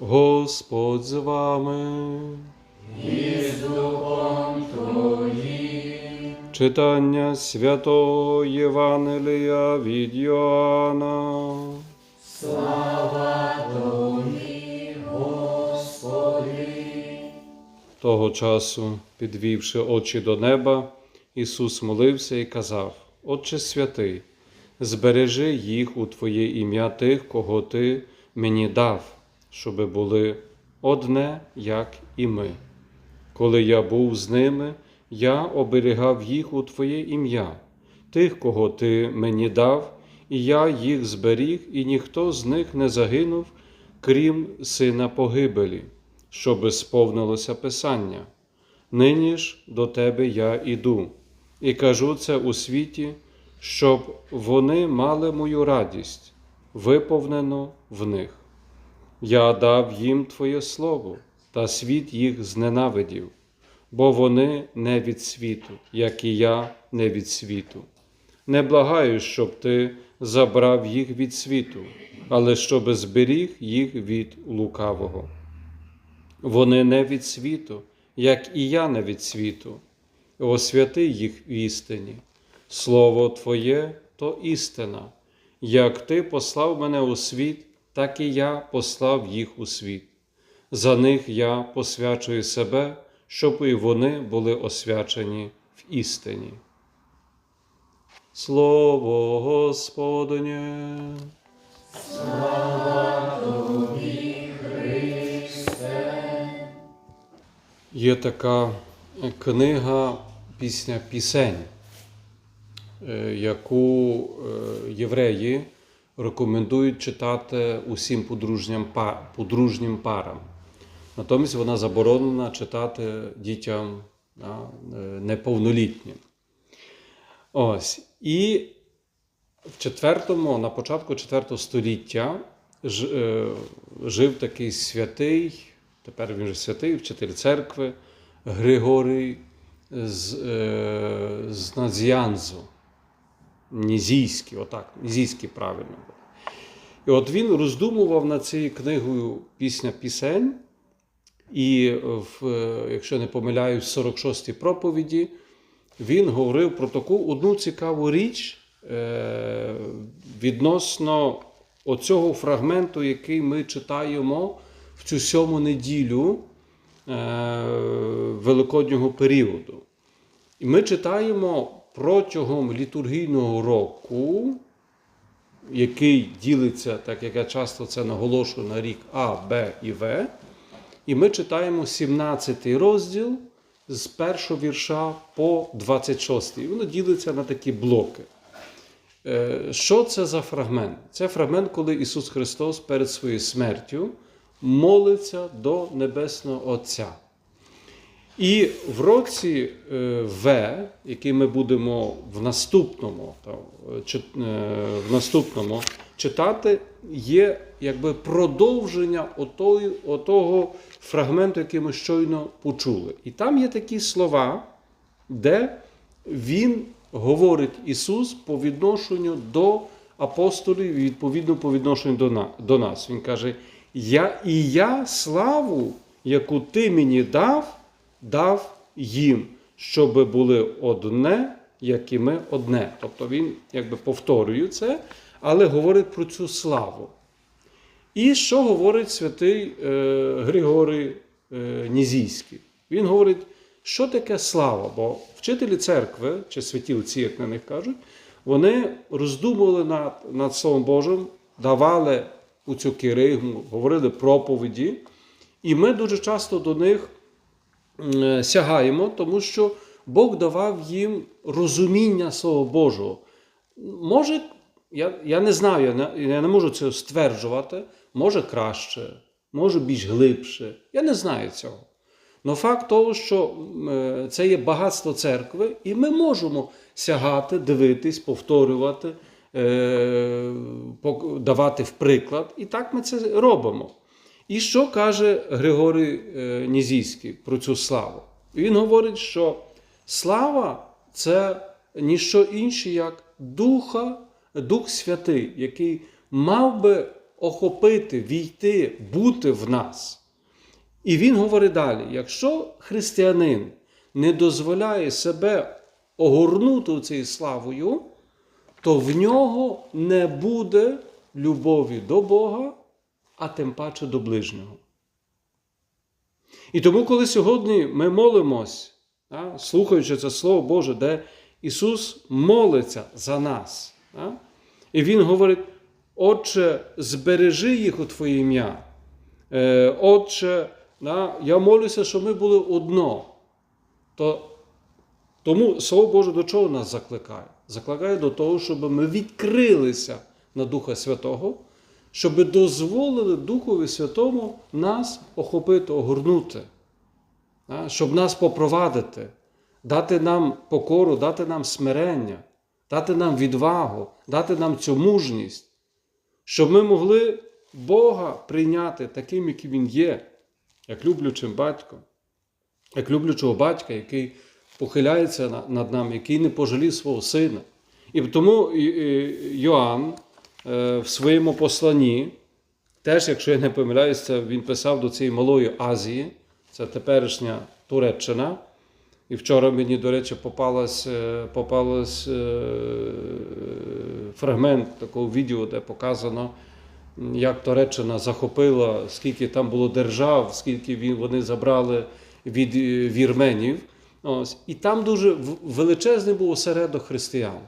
Господь з вами. Читання святого Євангелія від Йоанна. Того часу, підвівши очі до неба, Ісус молився і казав: Отче святий, збережи їх у Твоє ім'я тих, кого Ти мені дав, щоби були одне, як і ми. Коли я був з ними, я оберігав їх у Твоє ім'я, тих, кого Ти мені дав, і я їх зберіг, і ніхто з них не загинув, крім сина погибелі, щоби сповнилося Писання. Нині ж до Тебе я іду, і кажу це у світі, щоб вони мали мою радість, виповнену в них. Я дав їм Твоє Слово, та світ їх зненавидів, бо вони не від світу, як і я не від світу. Не благаю, щоб ти забрав їх від світу, але щоб зберіг їх від лукавого. Вони не від світу, як і я не від світу. Освяти їх в істині. Слово Твоє то істина. Як Ти послав мене у світ, так і я послав їх у світ. За них я посвячую себе, щоб і вони були освячені в істині. Слово Господнє. Є така книга пісня пісень, е, яку е, євреї рекомендують читати усім подружнім, подружнім парам. Натомість вона заборонена читати дітям да, е, неповнолітнім. Ось. І в четвертому, на початку четвертого століття ж, е, жив такий святий, тепер він вже святий, вчитель церкви Григорій з, е, з Надзянзу. Нізійський, отак, Нізійський правильно було. І от він роздумував над цією книгою Пісня пісень, і, в, якщо не помиляюсь, в 46-й проповіді він говорив про таку одну цікаву річ е, відносно оцього фрагменту, який ми читаємо в цю сьому неділю е, Великоднього періоду. І ми читаємо протягом літургійного року, який ділиться, так як я часто це наголошую, на рік А, Б і В. І ми читаємо 17 розділ з першого вірша по 26. І воно ділиться на такі блоки. Е, Що це за фрагмент? Це фрагмент, коли Ісус Христос перед своєю смертю молиться до Небесного Отця. І в році е, В, який ми будемо в наступному, та, е, е, в наступному читати, є якби продовження отої, отого фрагменту, який ми щойно почули. І там є такі слова, де він говорить Ісус по відношенню до апостолів відповідно по відношенню до нас. Він каже: Я і я славу, яку ти мені дав, дав їм, щоб були одне, як і ми одне. Тобто він якби повторює це, але говорить про цю славу. І що говорить святий е, Григорій е, Нізійський? Він говорить, що таке слава? Бо вчителі церкви, чи святі отці, як на них кажуть, вони роздумували над, над Словом Божим, давали у цю киригму, говорили проповіді, і ми дуже часто до них сягаємо, тому що Бог давав їм розуміння Слова Божого. Може, я, я не знаю, я не, я не можу це стверджувати, може краще, може більш глибше. Я не знаю цього. Но факт того, що е, це є багатство церкви, і ми можемо сягати, дивитись, повторювати, е, давати в приклад. І так ми це робимо. І що каже Григорій е, Нізійський про цю славу? Він говорить, що слава це ніщо інше, як Духа, Дух Святий, який мав би охопити, війти, бути в нас. І він говорить далі: якщо християнин не дозволяє себе огорнути цією славою, то в нього не буде любові до Бога, а тим паче до ближнього. І тому, коли сьогодні ми молимось, слухаючи це Слово Боже, де Ісус молиться за нас, і Він говорить: Отче, збережи їх у Твоє ім'я. Е, Отче, я молюся, щоб ми були одно. То, тому Слово Боже до чого нас закликає? Закликає до того, щоб ми відкрилися на Духа Святого, щоб дозволили Духові Святому нас охопити, огорнути, щоб нас попровадити, дати нам покору, дати нам смирення, дати нам відвагу, дати нам цю мужність, щоб ми могли Бога прийняти таким, яким Він є, як люблячим батьком, як люблячого батька, який похиляється над нами, який не пожалів свого сина. І тому Йоанн в своєму посланні, теж, якщо я не помиляюсь, це він писав до цієї малої Азії, це теперішня Туреччина. І вчора мені, до речі, попалась, е, попалась е, фрагмент такого відео, де показано, як Туреччина захопила, скільки там було держав, скільки вони забрали від е, вірменів. Ось. І там дуже величезний був осередок християн.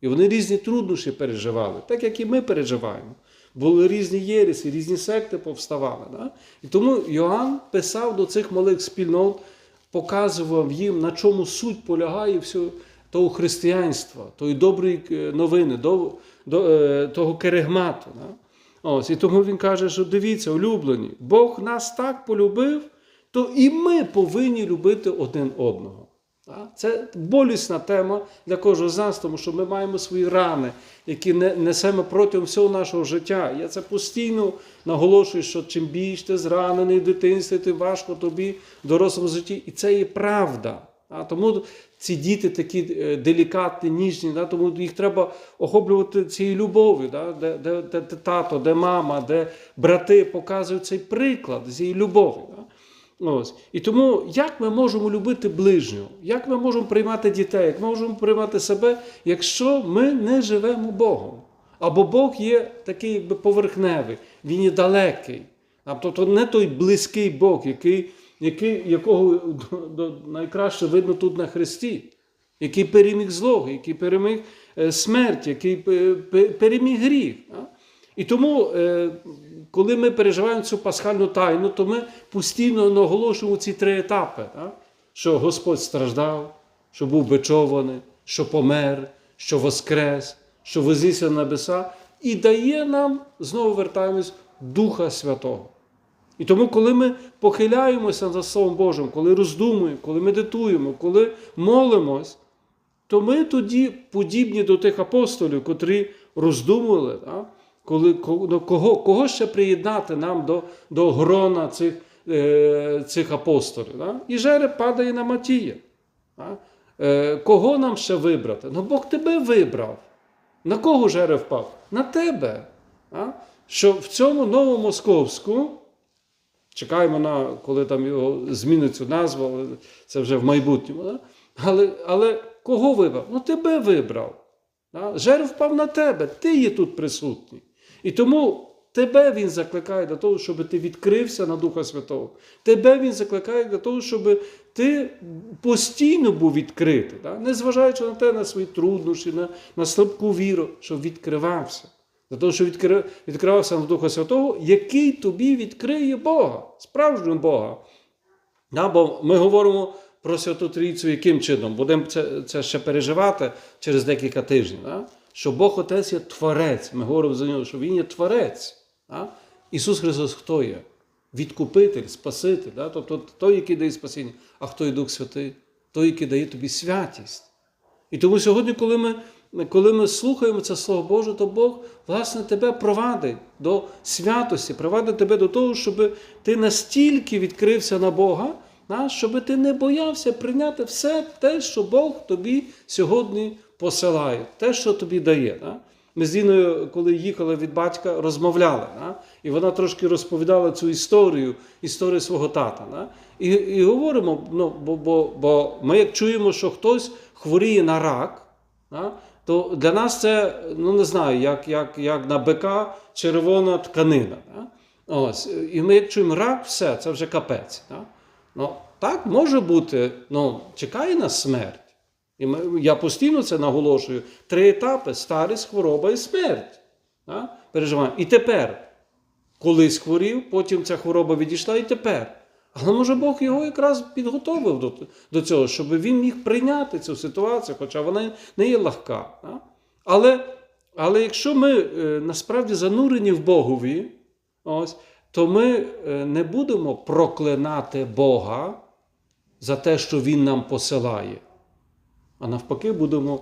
І вони різні труднощі переживали, так як і ми переживаємо. Були різні єресі, різні секти повставали. Да? І тому Йоанн писав до цих малих спільнот, показував їм, на чому суть полягає всього того християнства, тої доброї е, новини, до, до, е, того керегмату. Да? Ось, і тому він каже, що дивіться, улюблені, Бог нас так полюбив, то і ми повинні любити один одного. Це болісна тема для кожного з нас, тому що ми маємо свої рани, які не- несемо протягом всього нашого життя. Я це постійно наголошую, що чим більш ти зранений в дитинстві, тим важко тобі в дорослому житті. І це є правда. А тому ці діти такі е, делікатні, ніжні, да? тому їх треба охоплювати цією любов'ю, да? де, де, де тато, де мама, де брати показують цей приклад цієї любові. Да? Ось. І тому як ми можемо любити ближнього, як ми можемо приймати дітей, як ми можемо приймати себе, якщо ми не живемо Богом? Або Бог є такий якби поверхневий, він є далекий. Тобто не той близький Бог, який, який, якого найкраще видно тут на Христі, який переміг злого, який переміг е, смерть, який пе- переміг гріх. І тому, е, коли ми переживаємо цю пасхальну тайну, то ми постійно наголошуємо ці три етапи: так? що Господь страждав, що був бичований, що помер, що воскрес, що вознісся на небеса, і дає нам, знову вертаємось, Духа Святого. І тому, коли ми похиляємося за Словом Божим, коли роздумуємо, коли медитуємо, коли молимось, то ми тоді подібні до тих апостолів, котрі роздумували, так? Коли, кого, кого ще приєднати нам до, до грона цих, е, цих апостолів. Так? І жереб падає на Матія. Так? Е, кого нам ще вибрати? Ну Бог тебе вибрав. На кого жереб впав? На тебе. Так? Що в цьому новомосковську, чекаємо на, коли там його змінить цю назву, але це вже в майбутньому. Да? Але, але кого вибрав? Ну тебе вибрав. Да? Жер впав на тебе, ти є тут присутній. І тому тебе він закликає до того, щоб ти відкрився на Духа Святого. Тебе він закликає для того, щоб ти постійно був відкритий, да? незважаючи на те, на свої труднощі, на, на слабку віру, щоб відкривався. Для того, щоб відкривався на Духа Святого, який тобі відкриє Бога, справжнього Бога. Да, бо ми говоримо про Святу Трійцю яким чином? Будемо це, це ще переживати через декілька тижнів. Да? Що Бог Отець є Творець. Ми говоримо за нього, що Він є Творець. Да? Ісус Христос хто є? Відкупитель, Спаситель. Да? Тобто той, який дає спасіння, а хто є Дух Святий? Той, який дає тобі святість. І тому сьогодні, коли ми, коли ми слухаємо це Слово Боже, то Бог, власне, тебе провадить до святості, провадить тебе до того, щоб ти настільки відкрився на Бога, щоб ти не боявся прийняти все те, що Бог тобі сьогодні посилає, те, що тобі дає. Да? Ми з Ліною, коли їхали від батька, розмовляли. І вона трошки розповідала цю історію, історію свого тата. І, і говоримо, ну, бо, бо, бо ми як чуємо, що хтось хворіє на рак, то для нас це, ну не знаю, як, як, як на бика червона тканина. Ось. І ми як чуємо рак, все, це вже капець. Ну, так може бути, ну, чекає нас смерть. І ми, я постійно це наголошую. Три етапи: старість, хвороба і смерть. Да? Переживаємо. І тепер, колись хворів, потім ця хвороба відійшла, і тепер. Але може Бог його якраз підготовив до, до цього, щоб він міг прийняти цю ситуацію, хоча вона не є легка. Да? Але, але якщо ми е, насправді занурені в Богові, ось, то ми е, не будемо проклинати Бога за те, що Він нам посилає а навпаки, будемо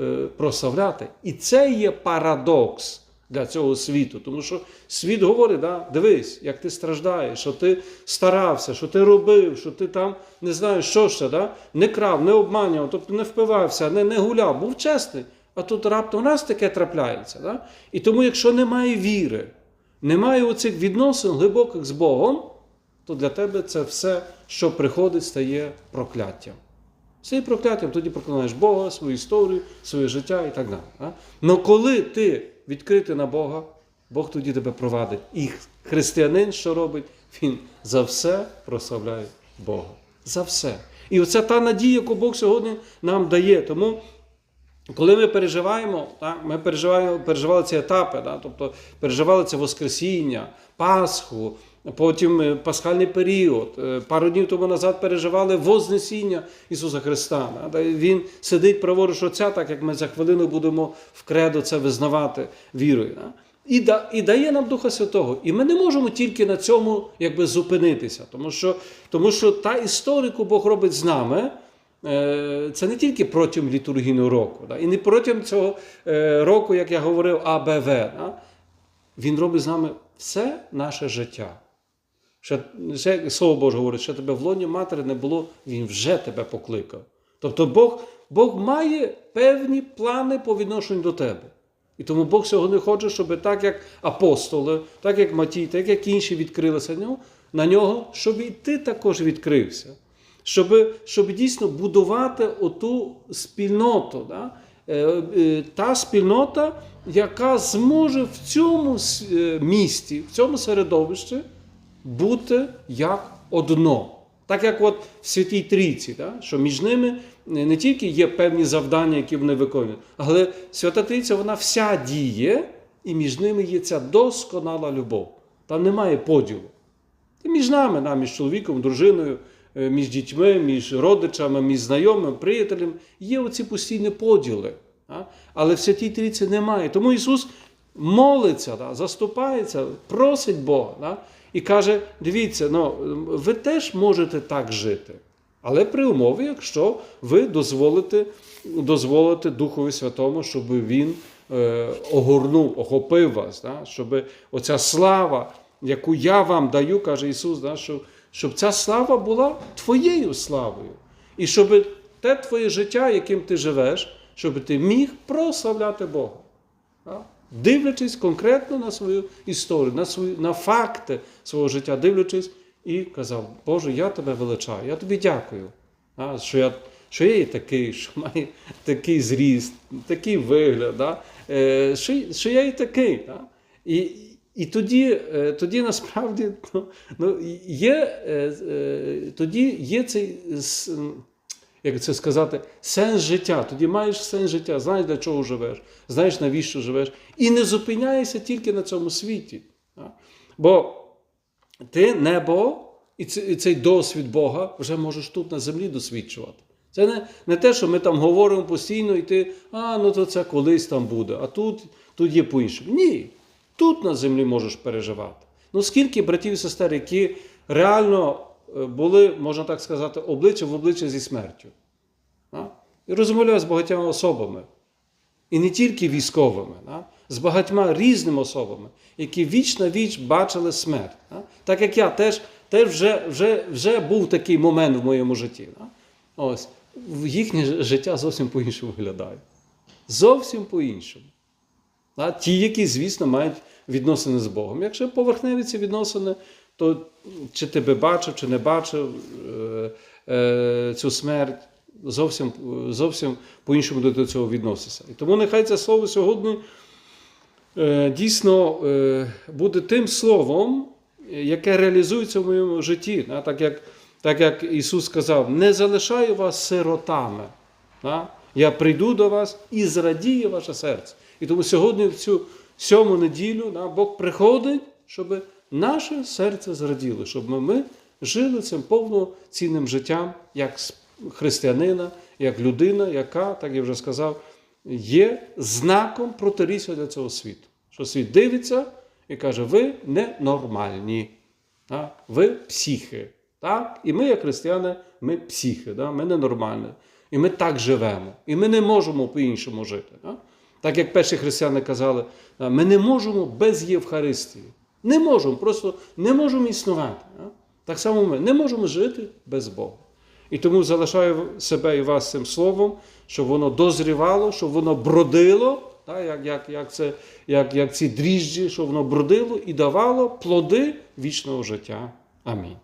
е, прославляти. І це є парадокс для цього світу. Тому що світ говорить: да, дивись, як ти страждаєш, що ти старався, що ти робив, що ти там не знаю, що ще, да? не крав, не обманював, тобто не впивався, не, не гуляв, був чесний. А тут раптом раз таке трапляється. Да? І тому, якщо немає віри, немає оцих відносин глибоких з Богом, то для тебе це все, що приходить, стає прокляттям. Це прокляттям, тоді проклинаєш Бога, свою історію, своє життя і так далі. Але коли ти відкритий на Бога, Бог тоді тебе провадить. І християнин, що робить, він за все прославляє Бога. За все. І оце та надія, яку Бог сьогодні нам дає. Тому, коли ми переживаємо, так, ми переживаємо, переживали ці етапи, так, тобто переживали це Воскресіння, Пасху. Потім е, пасхальний період. Е, Пару днів тому назад переживали Вознесіння Ісуса Христа. Да? Він сидить праворуч Отця, так як ми за хвилину будемо в кредо це визнавати вірою. Да? І, да, і дає нам Духа Святого. І ми не можемо тільки на цьому якби, зупинитися, тому що, тому що та історія, яку Бог робить з нами. Е, Це не тільки протягом літургійного року, і не протягом цього е, року, як я говорив, АБВ. Він робить з нами все наше життя. Ще, ще Слово Боже говорить, що тебе в лоні матері не було, Він вже тебе покликав. Тобто Бог Бог має певні плани по відношенню до тебе. І тому Бог сьогодні хоче, щоб так як апостоли, так як Матій, так як інші відкрилися на нього, щоб і ти також відкрився. Щоб щоб дійсно будувати оту спільноту. Да? Е, е, Та спільнота, яка зможе в цьому е, місті, в цьому середовищі бути як одно. Так як от в Святій Трійці, да? що між ними не тільки є певні завдання, які вони виконують, але Свята Трійця вона вся діє, і між ними є ця досконала любов. Там немає поділу. І між нами, да, між чоловіком, дружиною, між дітьми, між родичами, між знайомими, приятелем є оці постійні поділи. Але в Святій Трійці немає. Тому Ісус молиться, заступається, просить Бога. І каже: дивіться, ну, ви теж можете так жити. Але при умові, якщо ви дозволите, дозволите Духові Святому, щоб Він е, огорнув, охопив вас, да? щоб оця слава, яку я вам даю, каже Ісус, да? щоб, щоб ця слава була твоєю славою. І щоб те твоє життя, яким ти живеш, щоб ти міг прославляти Бога. Дивлячись конкретно на свою історію, на свої, на факти свого життя, дивлячись, і казав, Боже, я тебе величаю, я тобі дякую, а, що я що я є такий, що маю такий зріст, такий вигляд, да? е, що, що я і такий. Да? І, і тоді, е, тоді насправді ну, ну, є, е, е, тоді є цей. як це сказати, сенс життя. Тоді маєш сенс життя, знаєш, для чого живеш, знаєш, навіщо живеш. І не зупиняєшся тільки на цьому світі. Бо ти небо і цей досвід Бога вже можеш тут на землі досвідчувати. Це не, не те, що ми там говоримо постійно, і ти, а, ну то це колись там буде, а тут, тут є по-іншому. Ні, тут на землі можеш переживати. Ну скільки братів і сестер, які реально е, були, можна так сказати, обличчя в обличчя зі смертю. А? І розмовляю з багатьма особами. І не тільки військовими, а? з багатьма різними особами, які віч на віч бачили смерть. А? Так як я теж, теж вже, вже, вже був такий момент в моєму житті. А? Ось. Їхнє життя зовсім по-іншому виглядає. Зовсім по-іншому. Ті, які, звісно, мають відносини з Богом. Якщо поверхневі ці відносини, то чи тебе бачив, чи не бачив е, е, цю смерть, зовсім, зовсім по-іншому до цього відноситься. І тому нехай це слово сьогодні е, дійсно буде тим словом, яке реалізується в моєму житті. Так, як, так як Ісус сказав, не залишаю вас сиротами. Я прийду до вас і зрадіє ваше серце. І тому сьогодні, в цю сьому неділю, да, Бог приходить, щоб наше серце зраділо, щоб ми, жили цим повноцінним життям, як християнина, як людина, яка, так я вже сказав, є знаком протиріччя для цього світу. Що світ дивиться і каже, ви ненормальні, ви психи. Так? І ми, як християни, ми психи, ми ненормальні. І ми так живемо. І ми не можемо по-іншому жити. Так як перші християни казали, ми не можемо без Євхаристії. Не можемо, просто не можемо існувати. Так само ми не можемо жити без Бога. І тому залишаю себе і вас цим словом, щоб воно дозрівало, щоб воно бродило, так, як, як, як, це, як, як ці дріжджі, щоб воно бродило і давало плоди вічного життя. Амінь.